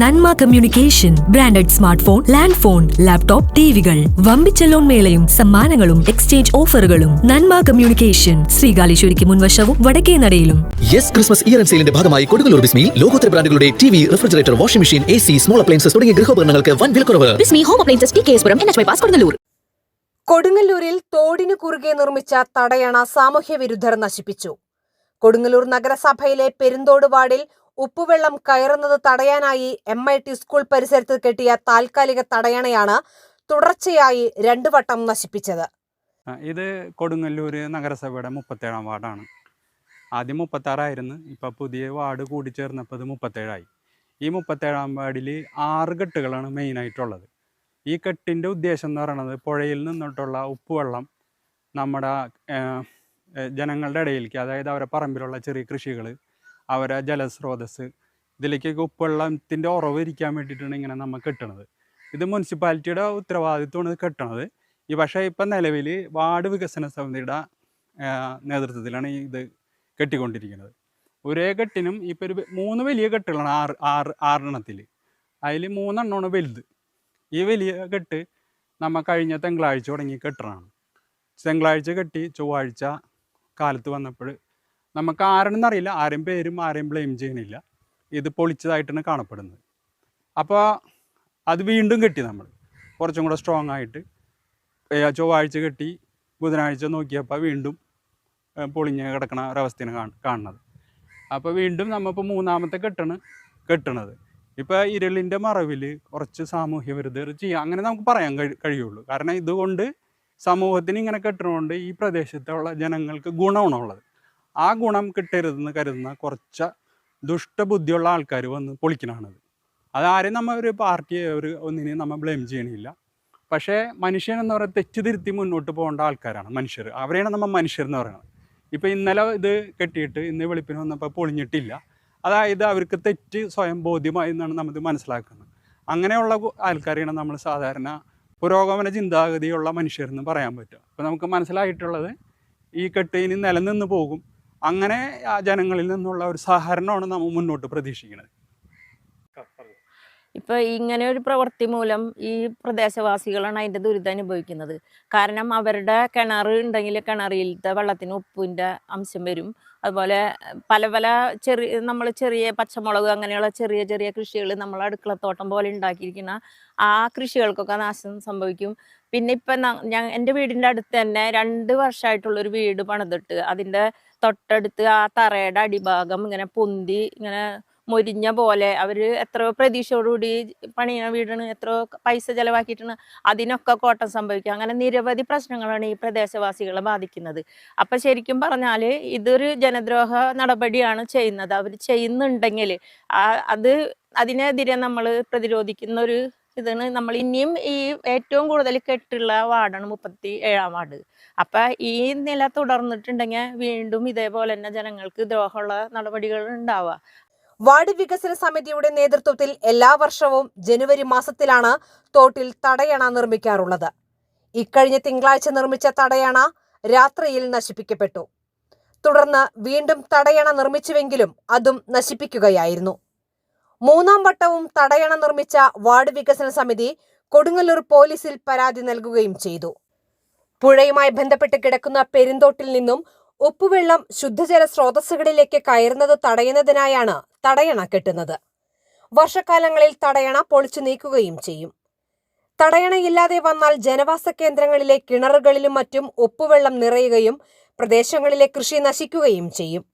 Nanma communication branded smart phone land phone laptop ടിവികൾ. വമ്പിച്ച loan മേളയും സമ്മാനങ്ങളും exchange ഓഫറുകളും. നന്മ കമ്മ്യൂണിക്കേഷൻ ശ്രീകാലേശ്വരിക്ക് മുൻവശവും വടക്കേ നടയിലും. യെസ് ക്രിസ്മസ് ഇയർ ആൻഡ് സെയിലിന്റെ ഭാഗമായി കൊടുങ്ങല്ലൂർ ബിസ്മിയിൽ ലോകോത്തര ബ്രാൻഡുകളുടെ T V refrigerator washing machine A C small appliances തുടങ്ങിയ ഗൃഹോപകരണങ്ങൾക്ക് വൻ വിലക്കുറവ് Bismi home appliances T K S N H Kodungallur. കൊടുങ്ങല്ലൂരിൽ തോടിനു കുറുകെ നിർമ്മിച്ച തടയണ സാമൂഹ്യവിരുദ്ധർ നശിപ്പിച്ചു. കൊടുങ്ങല്ലൂർ നഗരസഭയിലെ പെരുന്തോട് വാർഡിൽ ഉപ്പുവെള്ളം കയറുന്നത് തടയാനായി എം ഐ ടി സ്കൂൾ പരിസരത്ത് കെട്ടിയ താൽക്കാലിക തടയണയാണ് തുടർച്ചയായി രണ്ടു വട്ടം നശിപ്പിച്ചത്. ഇത് കൊടുങ്ങല്ലൂര് നഗരസഭയുടെ മുപ്പത്തേഴാം വാർഡാണ്. ആദ്യം മുപ്പത്താറായിരുന്നു ഇപ്പോൾ പുതിയ വാർഡ് കൂടിച്ചേർന്നപ്പോൾ ഇത് മുപ്പത്തേഴായി. ഈ മുപ്പത്തേഴാം വാർഡിൽ ആറ് കെട്ടുകളാണ് മെയിനായിട്ടുള്ളത്. ഈ കെട്ടിന്റെ ഉദ്ദേശം എന്ന് പറയുന്നത് പുഴയിൽ നിന്നിട്ടുള്ള ഉപ്പുവെള്ളം നമ്മുടെ ജനങ്ങളുടെ ഇടയിലേക്ക് അതായത് അവരുടെ പറമ്പിലുള്ള ചെറിയ കൃഷികൾ അവരെ ജലസ്രോതസ് ഇതിലേക്കൊക്കെ ഉപ്പുവെള്ളത്തിന്റെ ഉറവ് ഇരിക്കാൻ വേണ്ടിയിട്ടാണ് ഇങ്ങനെ നമ്മൾ കെട്ടണത്. ഇത് മുനിസിപ്പാലിറ്റിയുടെ ഉത്തരവാദിത്വമാണ് ഇത് കെട്ടണത്. ഈ പക്ഷേ ഇപ്പം നിലവിൽ വാർഡ് വികസന സമിതിയുടെ നേതൃത്വത്തിലാണ് ഇത് കെട്ടിക്കൊണ്ടിരിക്കുന്നത്. ഒരേ കെട്ടിനും ഇപ്പം ഒരു മൂന്ന് വലിയ കെട്ടുകളാണ് ആറ് ആറ് ആറെണ്ണത്തിൽ അതിൽ മൂന്നെണ്ണമാണ് വലുത്. ഈ വലിയ കെട്ട് നമ്മൾ കഴിഞ്ഞ തിങ്കളാഴ്ച തുടങ്ങി കെട്ടണമാണ് തിങ്കളാഴ്ച കെട്ടി ചൊവ്വാഴ്ച കാലത്ത് വന്നപ്പോൾ നമുക്ക് ആരെന്നറിയില്ല ആരും പേരും ആരെയും ബ്ലെയിം ചെയ്യണില്ല ഇത് പൊളിച്ചതായിട്ടാണ് കാണപ്പെടുന്നത്. അപ്പോൾ അത് വീണ്ടും കെട്ടി നമ്മൾ. കുറച്ചും കൂടെ സ്ട്രോങ് ആയിട്ട്. ചൊവ്വാഴ്ച കെട്ടി ബുധനാഴ്ച നോക്കിയപ്പോൾ വീണ്ടും പൊളിഞ്ഞ് കിടക്കണ ഒരവസ്ഥയാണ് കാണ കാണുന്നത്. അപ്പോൾ വീണ്ടും നമ്മളിപ്പോൾ മൂന്നാമത്തെ കെട്ടാണ് കെട്ടണത്. ഇപ്പോൾ ഇരുളിന്റെ മറവിൽ കുറച്ച് സാമൂഹ്യ വിരുദ്ധർ ചെയ്യുക അങ്ങനെ നമുക്ക് പറയാൻ കഴി കഴിയുള്ളൂ. കാരണം ഇതുകൊണ്ട് സമൂഹത്തിന് ഇങ്ങനെ കെട്ടണതുകൊണ്ട് ഈ പ്രദേശത്തുള്ള ജനങ്ങൾക്ക് ഗുണമാണുള്ളത്. ആ ഗുണം കിട്ടരുതെന്ന് കരുതുന്ന കുറച്ച് ദുഷ്ടബുദ്ധിയുള്ള ആൾക്കാർ വന്ന് പൊളിക്കണത് അതാരും നമ്മൾ ഒരു പാർട്ടിയെ ഒരു ഒന്നിനെ നമ്മൾ ബ്ലെയിം ചെയ്യണില്ല. പക്ഷേ മനുഷ്യൻ എന്ന് പറയുന്നത് തെറ്റിതിരുത്തി മുന്നോട്ട് പോകേണ്ട ആൾക്കാരാണ് മനുഷ്യർ. അവരെയാണ് നമ്മൾ മനുഷ്യർ എന്ന് പറയുന്നത്. ഇപ്പോൾ ഇന്നലെ ഇത് കെട്ടിയിട്ട് ഇന്ന് വെളുപ്പിന് വന്നപ്പോൾ പൊളിഞ്ഞിട്ടില്ല. അതായത് അവർക്ക് തെറ്റ് സ്വയം ബോധ്യമായി എന്നാണ് നമ്മൾ മനസ്സിലാക്കുന്നത്. അങ്ങനെയുള്ള ആൾക്കാരെയാണ് നമ്മൾ സാധാരണ പുരോഗമന ചിന്താഗതിയുള്ള മനുഷ്യരെന്ന് പറയാൻ പറ്റുക. അപ്പോൾ നമുക്ക് മനസ്സിലായിട്ടുള്ളത് ഈ കെട്ട് ഇനി നിലനിന്ന് പോകും. അങ്ങനെ ആ ജനങ്ങളിൽ നിന്നുള്ള ഒരു സഹകരണമാണ് നമ്മൾ മുന്നോട്ട് പ്രതീക്ഷിക്കുന്നത്. ഇപ്പൊ ഇങ്ങനെ ഒരു പ്രവൃത്തി മൂലം ഈ പ്രദേശവാസികളാണ് അതിന്റെ ദുരിതം അനുഭവിക്കുന്നത്. കാരണം അവരുടെ കിണർ ഉണ്ടെങ്കിൽ കിണറിലത്തെ വെള്ളത്തിന് ഉപ്പിന്റെ അംശം വരും. അതുപോലെ പല പല ചെറിയ നമ്മൾ ചെറിയ പച്ചമുളക് അങ്ങനെയുള്ള ചെറിയ ചെറിയ കൃഷികൾ നമ്മൾ അടുക്കളത്തോട്ടം പോലെ ഉണ്ടാക്കിയിരിക്കുന്ന ആ കൃഷികൾക്കൊക്കെ നാശം സംഭവിക്കും. പിന്നെ ഇപ്പം ഞാൻ എന്റെ വീടിന്റെ അടുത്ത് തന്നെ രണ്ട് വർഷമായിട്ടുള്ളൊരു വീട് പണിതിട്ട് അതിന്റെ തൊട്ടടുത്ത് ആ തറയുടെ അടിഭാഗം ഇങ്ങനെ പൊന്തി ഇങ്ങനെ മൊരിഞ്ഞ പോലെ അവർ എത്രയോ പ്രതീക്ഷയോടുകൂടി പണിയണ വീടാണ് എത്രയോ പൈസ ചെലവാക്കിയിട്ടാണ് അതിനൊക്കെ കോട്ടം സംഭവിക്കുക. അങ്ങനെ നിരവധി പ്രശ്നങ്ങളാണ് ഈ പ്രദേശവാസികളെ ബാധിക്കുന്നത്. അപ്പം ശരിക്കും പറഞ്ഞാൽ ഇതൊരു ജനദ്രോഹ നടപടിയാണ് ചെയ്യുന്നത്. അവർ ചെയ്യുന്നുണ്ടെങ്കിൽ അത് അതിനെതിരെ നമ്മൾ പ്രതിരോധിക്കുന്ന ഒരു ഇതാണ്. നമ്മൾ ഇനിയും ഈ ഏറ്റവും കൂടുതൽ കെട്ടുള്ള വാർഡാണ് മുപ്പത്തി ഏഴാം വാർഡ്. അപ്പൊ ഈ നില തുടർന്നിട്ടുണ്ടെങ്കിൽ വീണ്ടും ഇതേപോലെ തന്നെ ജനങ്ങൾക്ക് ദ്രോഹമുള്ള നടപടികൾ ഉണ്ടാവുക. വാർഡ് വികസന സമിതിയുടെ നേതൃത്വത്തിൽ എല്ലാ വർഷവും ജനുവരി മാസത്തിലാണ് തോട്ടിൽ തടയണ നിർമ്മിക്കാറുള്ളത്. ഇക്കഴിഞ്ഞ തിങ്കളാഴ്ച നിർമ്മിച്ച തടയണ രാത്രിയിൽ നശിപ്പിക്കപ്പെട്ടു. തുടർന്ന് വീണ്ടും തടയണ നിർമ്മിച്ചുവെങ്കിലും അതും നശിപ്പിക്കുകയായിരുന്നു. മൂന്നാം വട്ടവും തടയണ നിർമ്മിച്ച വാർഡ് വികസന സമിതി കൊടുങ്ങല്ലൂർ പോലീസിൽ പരാതി നൽകുകയും ചെയ്തു. പുഴയുമായി ബന്ധപ്പെട്ട് കിടക്കുന്ന പെരുന്തോട്ടിൽ നിന്നും ഉപ്പുവെള്ളം ശുദ്ധജല സ്രോതസ്സുകളിലേക്ക് കയറുന്നത് തടയുന്നതിനായാണ് തടയണ കെട്ടുന്നത്. വർഷക്കാലങ്ങളിൽ തടയണ പൊളിച്ചു നീക്കുകയും ചെയ്യും. തടയണയില്ലാതെ വന്നാൽ ജനവാസ കേന്ദ്രങ്ങളിലെ കിണറുകളിലും മറ്റും ഉപ്പുവെള്ളം നിറയുകയും പ്രദേശങ്ങളിലെ കൃഷി നശിക്കുകയും ചെയ്യും.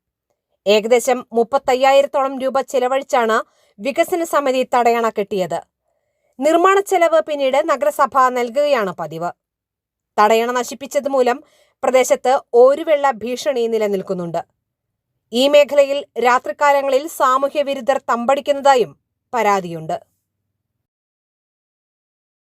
ഏകദേശം മുപ്പത്തയ്യായിരത്തോളം രൂപ ചെലവഴിച്ചാണ് വികസന സമിതി തടയണ കെട്ടിയത്. നിർമ്മാണ ചെലവ് പിന്നീട് നഗരസഭ നൽകുകയാണ് പതിവ്. തടയണ നശിപ്പിച്ചത് മൂലം പ്രദേശത്ത് ഓരുവെള്ള ഭീഷണി നിലനിൽക്കുന്നുണ്ട്. ഈ മേഖലയിൽ രാത്രികാലങ്ങളിൽ സാമൂഹ്യ വിരുദ്ധർ തമ്പടിക്കുന്നതായും പരാതിയുണ്ട്.